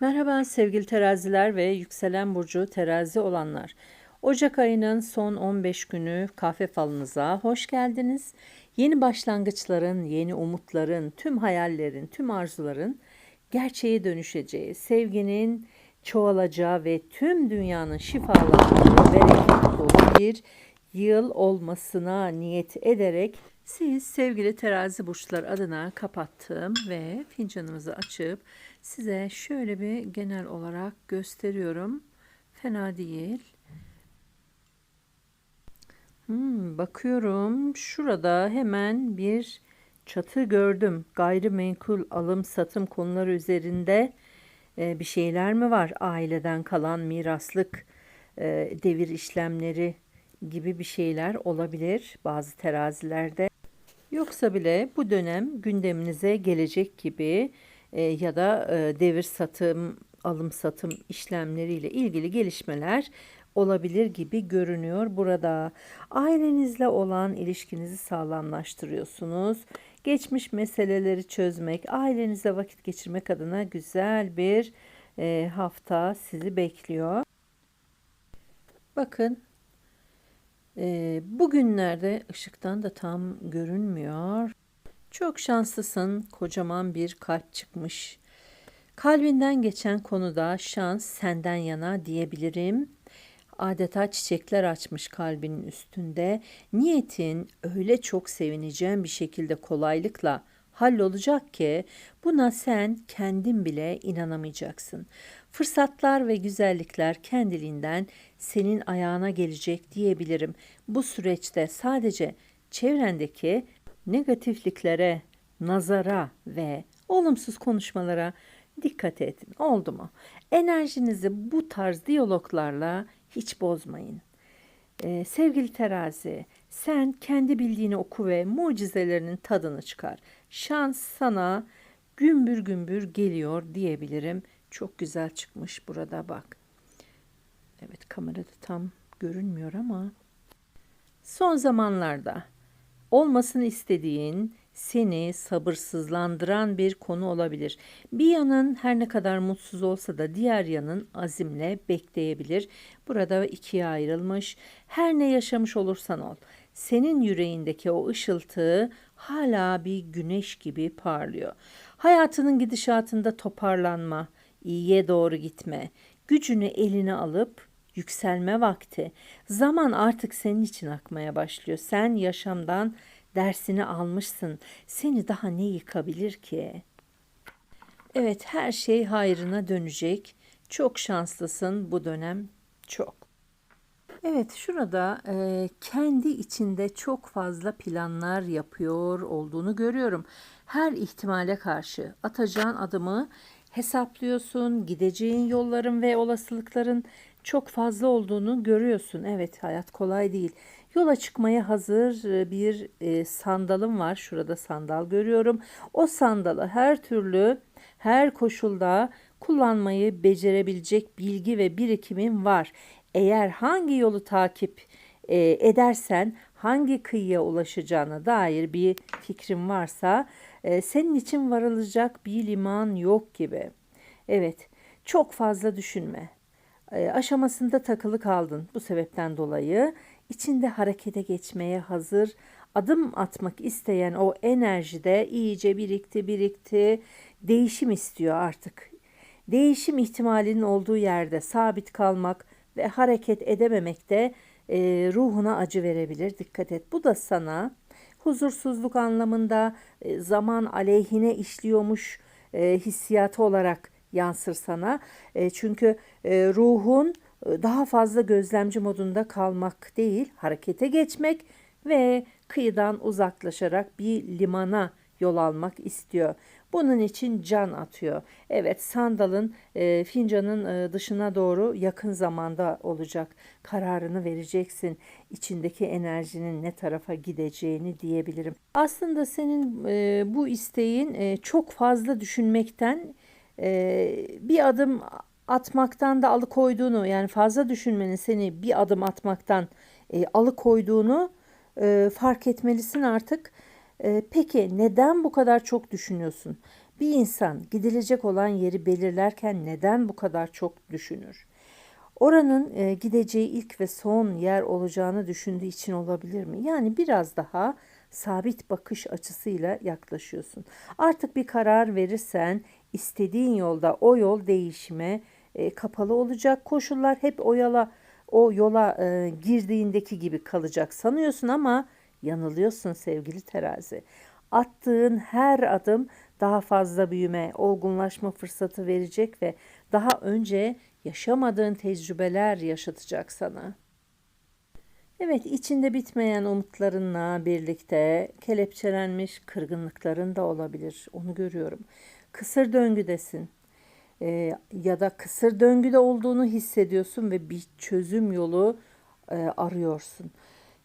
Merhaba sevgili teraziler ve yükselen burcu terazi olanlar. Ocak ayının son 15 günü kahve falınıza hoş geldiniz. Yeni başlangıçların, yeni umutların, tüm hayallerin, tüm arzuların gerçeğe dönüşeceği, sevginin çoğalacağı ve tüm dünyanın şifalandığı, bereketli dolu bir yıl olmasına niyet ederek siz sevgili terazi burçlar adına kapattım ve fincanımızı açıp size şöyle bir genel olarak gösteriyorum. Fena değil. Hmm, bakıyorum şurada hemen bir çatı gördüm. Gayrimenkul alım satım konuları üzerinde e, bir şeyler mi var? Aileden kalan miraslık e, devir işlemleri gibi bir şeyler olabilir bazı terazilerde. Yoksa bile bu dönem gündeminize gelecek gibi e, ya da e, devir satım, alım satım işlemleriyle ilgili gelişmeler olabilir gibi görünüyor burada. Ailenizle olan ilişkinizi sağlamlaştırıyorsunuz. Geçmiş meseleleri çözmek, ailenizle vakit geçirmek adına güzel bir e, hafta sizi bekliyor. Bakın e, bugünlerde ışıktan da tam görünmüyor. Çok şanslısın, kocaman bir kalp çıkmış. Kalbinden geçen konuda şans senden yana diyebilirim. Adeta çiçekler açmış kalbinin üstünde. Niyetin öyle çok sevineceğin bir şekilde kolaylıkla hallolacak ki buna sen kendin bile inanamayacaksın. Fırsatlar ve güzellikler kendiliğinden senin ayağına gelecek diyebilirim. Bu süreçte sadece çevrendeki negatifliklere, nazara ve olumsuz konuşmalara dikkat edin. Oldu mu? Enerjinizi bu tarz diyaloglarla hiç bozmayın. Ee, sevgili terazi, sen kendi bildiğini oku ve mucizelerinin tadını çıkar. Şans sana gümbür gümbür geliyor diyebilirim. Çok güzel çıkmış burada bak. Evet kamerada tam görünmüyor ama. Son zamanlarda olmasını istediğin, seni sabırsızlandıran bir konu olabilir. Bir yanın her ne kadar mutsuz olsa da diğer yanın azimle bekleyebilir. Burada ikiye ayrılmış. Her ne yaşamış olursan ol. Senin yüreğindeki o ışıltı hala bir güneş gibi parlıyor. Hayatının gidişatında toparlanma, iyiye doğru gitme, gücünü eline alıp yükselme vakti. Zaman artık senin için akmaya başlıyor. Sen yaşamdan dersini almışsın. Seni daha ne yıkabilir ki? Evet, her şey hayrına dönecek. Çok şanslısın bu dönem. Çok. Evet, şurada e, kendi içinde çok fazla planlar yapıyor olduğunu görüyorum. Her ihtimale karşı atacağın adımı hesaplıyorsun. Gideceğin yolların ve olasılıkların çok fazla olduğunu görüyorsun. Evet, hayat kolay değil. Yola çıkmaya hazır e, bir e, sandalım var. Şurada sandal görüyorum. O sandalı her türlü, her koşulda kullanmayı becerebilecek bilgi ve birikimin var. Eğer hangi yolu takip e, edersen hangi kıyıya ulaşacağına dair bir fikrin varsa e, senin için varılacak bir liman yok gibi. Evet, çok fazla düşünme. E, aşamasında takılı kaldın bu sebepten dolayı içinde harekete geçmeye hazır, adım atmak isteyen o enerji de iyice birikti, birikti. Değişim istiyor artık. Değişim ihtimalinin olduğu yerde sabit kalmak ve hareket edememek de e, ruhuna acı verebilir. Dikkat et. Bu da sana huzursuzluk anlamında e, zaman aleyhine işliyormuş e, hissiyatı olarak yansır sana. E, çünkü e, ruhun e, daha fazla gözlemci modunda kalmak değil, harekete geçmek ve kıyıdan uzaklaşarak bir limana yol almak istiyor. Bunun için can atıyor. Evet sandalın e, fincanın e, dışına doğru yakın zamanda olacak. Kararını vereceksin. İçindeki enerjinin ne tarafa gideceğini diyebilirim. Aslında senin e, bu isteğin e, çok fazla düşünmekten e, bir adım atmaktan da alıkoyduğunu yani fazla düşünmenin seni bir adım atmaktan e, alıkoyduğunu e, fark etmelisin artık. E, peki neden bu kadar çok düşünüyorsun? Bir insan gidilecek olan yeri belirlerken neden bu kadar çok düşünür? Oranın e, gideceği ilk ve son yer olacağını düşündüğü için olabilir mi? Yani biraz daha sabit bakış açısıyla yaklaşıyorsun. Artık bir karar verirsen istediğin yolda o yol değişime e, kapalı olacak. Koşullar hep o yola o yola e, girdiğindeki gibi kalacak sanıyorsun ama yanılıyorsun sevgili terazi. Attığın her adım daha fazla büyüme, olgunlaşma fırsatı verecek ve daha önce yaşamadığın tecrübeler yaşatacak sana. Evet, içinde bitmeyen umutlarınla birlikte kelepçelenmiş kırgınlıkların da olabilir. Onu görüyorum. Kısır döngüdesin. Ee, ya da kısır döngüde olduğunu hissediyorsun ve bir çözüm yolu e, arıyorsun.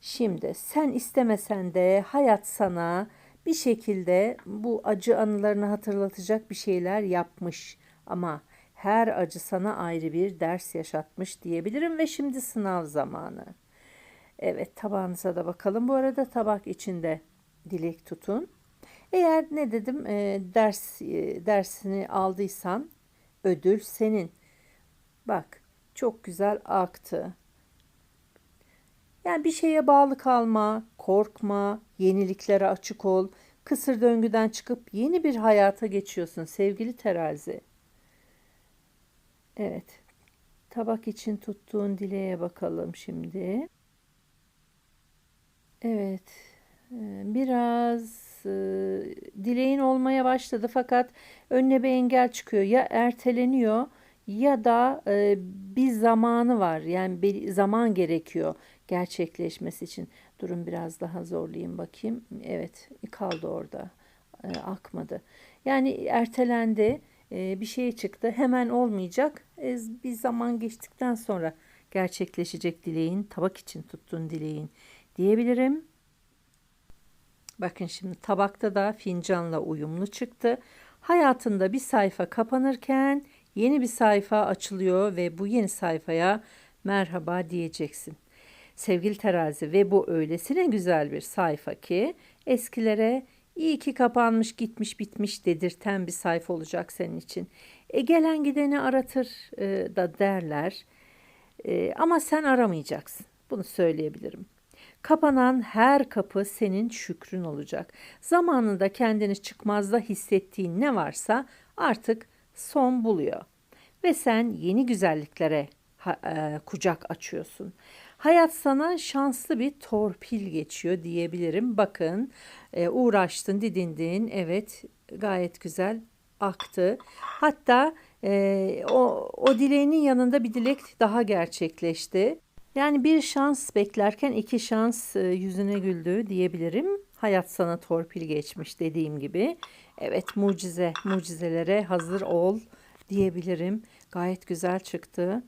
Şimdi sen istemesen de hayat sana bir şekilde bu acı anılarını hatırlatacak bir şeyler yapmış ama her acı sana ayrı bir ders yaşatmış diyebilirim ve şimdi sınav zamanı. Evet tabağınıza da bakalım. Bu arada tabak içinde dilek tutun. Eğer ne dedim e, ders e, dersini aldıysan ödül senin. Bak çok güzel aktı. Yani bir şeye bağlı kalma, korkma, yeniliklere açık ol. Kısır döngüden çıkıp yeni bir hayata geçiyorsun sevgili terazi. Evet. Tabak için tuttuğun dileğe bakalım şimdi. Evet. e, Biraz e, dileğin olmaya başladı fakat önüne bir engel çıkıyor. Ya erteleniyor ya da e, bir zamanı var. Yani bir zaman gerekiyor gerçekleşmesi için. Durun biraz daha zorlayayım bakayım. Evet kaldı orada. E, akmadı. Yani ertelendi. E, bir şey çıktı. Hemen olmayacak. Bir zaman geçtikten sonra gerçekleşecek dileğin. Tabak için tuttuğun dileğin diyebilirim. Bakın şimdi tabakta da fincanla uyumlu çıktı. Hayatında bir sayfa kapanırken yeni bir sayfa açılıyor ve bu yeni sayfaya merhaba diyeceksin. Sevgili terazi ve bu öylesine güzel bir sayfa ki eskilere iyi ki kapanmış gitmiş bitmiş dedirten bir sayfa olacak senin için. E, gelen gideni aratır e, da derler E, ama sen aramayacaksın bunu söyleyebilirim. Kapanan her kapı senin şükrün olacak. Zamanında kendini çıkmazda hissettiğin ne varsa artık son buluyor. Ve sen yeni güzelliklere e, kucak açıyorsun. Hayat sana şanslı bir torpil geçiyor diyebilirim. Bakın e, uğraştın, didindin. Evet gayet güzel aktı. Hatta e, o, o dileğinin yanında bir dilek daha gerçekleşti. Yani bir şans beklerken iki şans e, yüzüne güldü diyebilirim. Hayat sana torpil geçmiş dediğim gibi. Evet mucize, mucizelere hazır ol diyebilirim. Gayet güzel çıktı.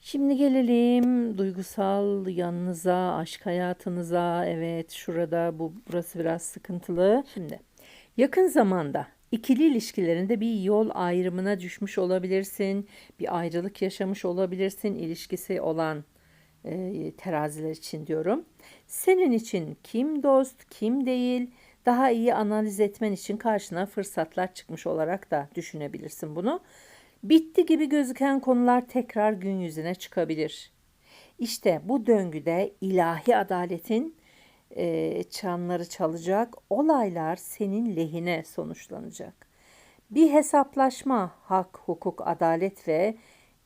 Şimdi gelelim duygusal yanınıza, aşk hayatınıza. Evet şurada bu burası biraz sıkıntılı. Şimdi yakın zamanda ikili ilişkilerinde bir yol ayrımına düşmüş olabilirsin. Bir ayrılık yaşamış olabilirsin ilişkisi olan e, teraziler için diyorum. Senin için kim dost, kim değil daha iyi analiz etmen için karşına fırsatlar çıkmış olarak da düşünebilirsin bunu. Bitti gibi gözüken konular tekrar gün yüzüne çıkabilir. İşte bu döngüde ilahi adaletin e, çanları çalacak, olaylar senin lehine sonuçlanacak. Bir hesaplaşma, hak, hukuk, adalet ve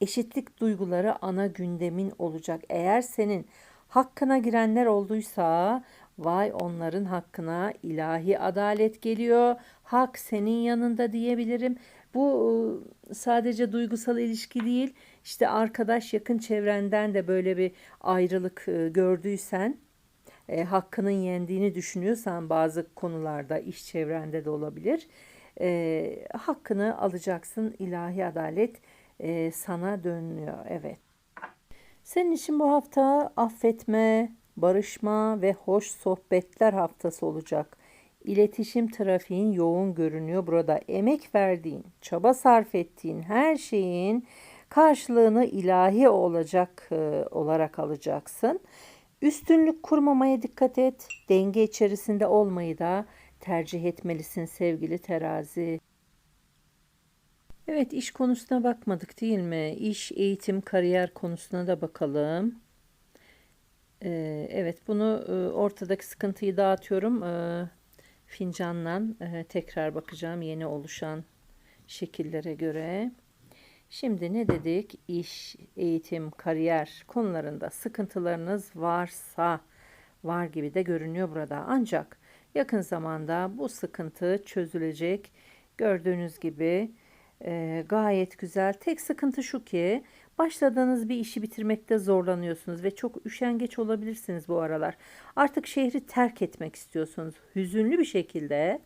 eşitlik duyguları ana gündemin olacak. Eğer senin hakkına girenler olduysa vay onların hakkına ilahi adalet geliyor. Hak senin yanında diyebilirim. Bu e, sadece duygusal ilişki değil. İşte arkadaş yakın çevrenden de böyle bir ayrılık e, gördüysen e, hakkının yendiğini düşünüyorsan bazı konularda iş çevrende de olabilir. E, hakkını alacaksın ilahi adalet e, sana dönüyor. Evet. Senin için bu hafta affetme, barışma ve hoş sohbetler haftası olacak. İletişim trafiğin yoğun görünüyor burada. Emek verdiğin, çaba sarf ettiğin her şeyin karşılığını ilahi olacak e, olarak alacaksın. Üstünlük kurmamaya dikkat et. Denge içerisinde olmayı da tercih etmelisin sevgili terazi. Evet iş konusuna bakmadık değil mi? İş, eğitim, kariyer konusuna da bakalım. Ee, evet bunu e, ortadaki sıkıntıyı dağıtıyorum. Ee, fincanla e, tekrar bakacağım yeni oluşan şekillere göre. Şimdi ne dedik? İş, eğitim, kariyer konularında sıkıntılarınız varsa var gibi de görünüyor burada. Ancak yakın zamanda bu sıkıntı çözülecek. Gördüğünüz gibi e, gayet güzel. Tek sıkıntı şu ki başladığınız bir işi bitirmekte zorlanıyorsunuz ve çok üşengeç olabilirsiniz bu aralar. Artık şehri terk etmek istiyorsunuz. Hüzünlü bir şekilde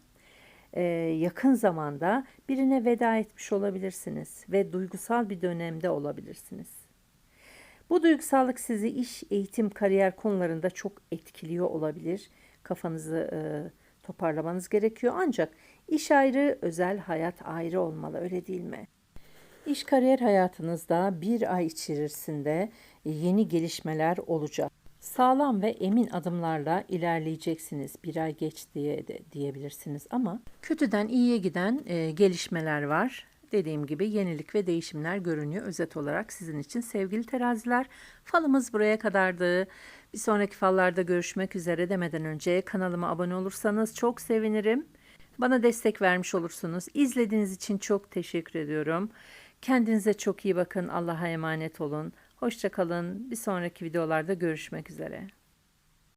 e, yakın zamanda birine veda etmiş olabilirsiniz ve duygusal bir dönemde olabilirsiniz. Bu duygusallık sizi iş, eğitim, kariyer konularında çok etkiliyor olabilir. Kafanızı e, toparlamanız gerekiyor ancak iş ayrı, özel hayat ayrı olmalı öyle değil mi? İş kariyer hayatınızda bir ay içerisinde yeni gelişmeler olacak. Sağlam ve emin adımlarla ilerleyeceksiniz. Bir ay geç diye de diyebilirsiniz ama kötüden iyiye giden e, gelişmeler var. Dediğim gibi yenilik ve değişimler görünüyor özet olarak sizin için sevgili teraziler. Falımız buraya kadardı. Bir sonraki fallarda görüşmek üzere demeden önce kanalıma abone olursanız çok sevinirim. Bana destek vermiş olursunuz. İzlediğiniz için çok teşekkür ediyorum. Kendinize çok iyi bakın. Allah'a emanet olun. Hoşçakalın. Bir sonraki videolarda görüşmek üzere.